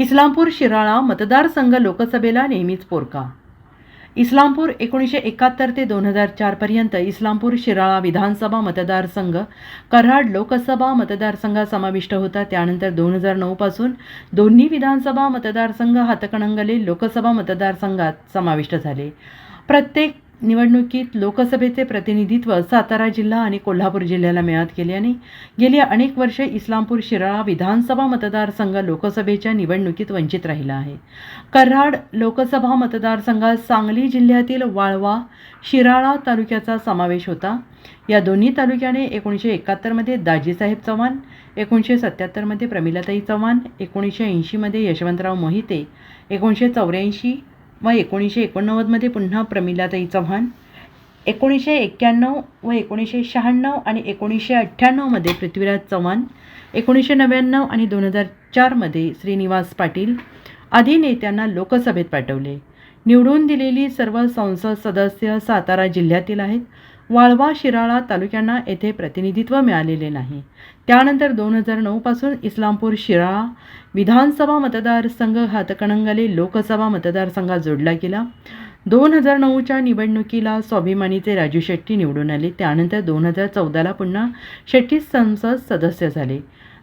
इस्लामपूर शिराळा मतदारसंघ लोकसभेला नेहमीच पोरका. इस्लामपूर एकोणीसशे एकाहत्तर ते दोन हजार चारपर्यंत इस्लामपूर शिराळा विधानसभा मतदारसंघ कराड लोकसभा मतदारसंघात समाविष्ट होता. त्यानंतर दोन हजार नऊपासून दोन्ही विधानसभा मतदारसंघ हातकणंगले लोकसभा मतदारसंघात समाविष्ट झाले. प्रत्येक निवडणुकीत लोकसभेचे प्रतिनिधित्व सातारा जिल्हा आणि कोल्हापूर जिल्ह्याला मिळत गेल्याने गेली अनेक वर्षे इस्लामपूर शिराळा विधानसभा मतदारसंघ लोकसभेच्या निवडणुकीत वंचित राहिला आहे. कराड लोकसभा मतदारसंघात सांगली जिल्ह्यातील वाळवा शिराळा तालुक्याचा समावेश होता. या दोन्ही तालुक्याने एकोणीसशे एकाहत्तरमध्ये दाजीसाहेब चव्हाण एकोणीसशे सत्याहत्तरमध्ये प्रमिलाताई चव्हाण एकोणीसशे ऐंशीमध्ये यशवंतराव मोहिते एकोणीसशे चौऱ्याऐंशी व एकोणीसशे एकोणनव्वदमध्ये पुन्हा प्रमिलाताई चव्हाण एकोणीसशे एक्क्याण्णव व एकोणीसशे शहाण्णव आणि एकोणीसशे अठ्ठ्याण्णवमध्ये पृथ्वीराज चव्हाण एकोणीसशे नव्याण्णव आणि दोन हजार चारमध्ये श्रीनिवास पाटील आदी नेत्यांना लोकसभेत पाठवले. निवडून दिलेली सर्व संसद सदस्य सातारा जिल्ह्यातील आहेत. वाळवा शिराळा तालुक्यांना येथे प्रतिनिधित्व मिळालेले नाही. त्यानंतर दोन हजार नऊपासून इस्लामपूर शिराळा विधानसभा मतदारसंघ हातकणंगले लोकसभा मतदारसंघात जोडला गेला. दोन हजार नऊच्या निवडणुकीला स्वाभिमानीचे राजू शेट्टी निवडून आले. त्यानंतर दोन हजार चौदाला पुन्हा शेट्टी संसद सदस्य झाले.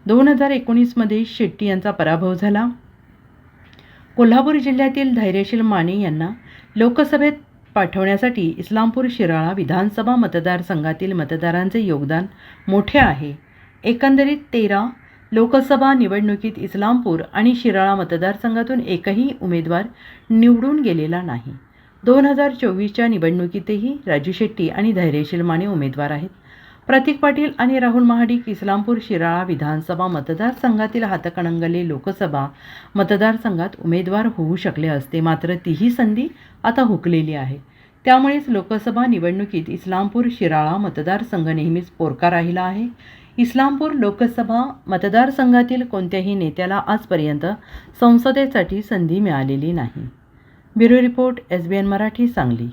दोन हजार एकोणीसमध्ये शेट्टी यांचा पराभव झाला. कोल्हापूर जिल्ह्यातील धैर्यशील माने यांना लोकसभेत पाठवण्यासाठी इस्लामपूर शिराळा विधानसभा मतदारसंघातील मतदारांचे योगदान मोठे आहे. एकंदरीत तेरा लोकसभा निवडणुकीत इस्लामपूर आणि शिराळा मतदारसंघातून एकही उमेदवार निवडून गेलेला नाही. दोन हजार चोवीसच्या निवडणुकीतही राजू शेट्टी आणि धैर्यशील माने उमेदवार आहेत. प्रतीक पाटील आणि राहुल महाडिक इस्लामपूर शिराळा विधानसभा मतदारसंघातील हातकणंगले लोकसभा मतदारसंघात उमेदवार होऊ शकले असते. मात्र तीही संधी आता हुकलेली आहे. त्यामुळेच लोकसभा निवडणुकीत इस्लामपूर शिराळा मतदारसंघ नेहमीच पोरका राहिला आहे. इस्लामपूर लोकसभा मतदारसंघातील कोणत्याही नेत्याला आजपर्यंत संसदेसाठी संधी मिळालेली नाही. Bureau report S B N Marathi Sangli.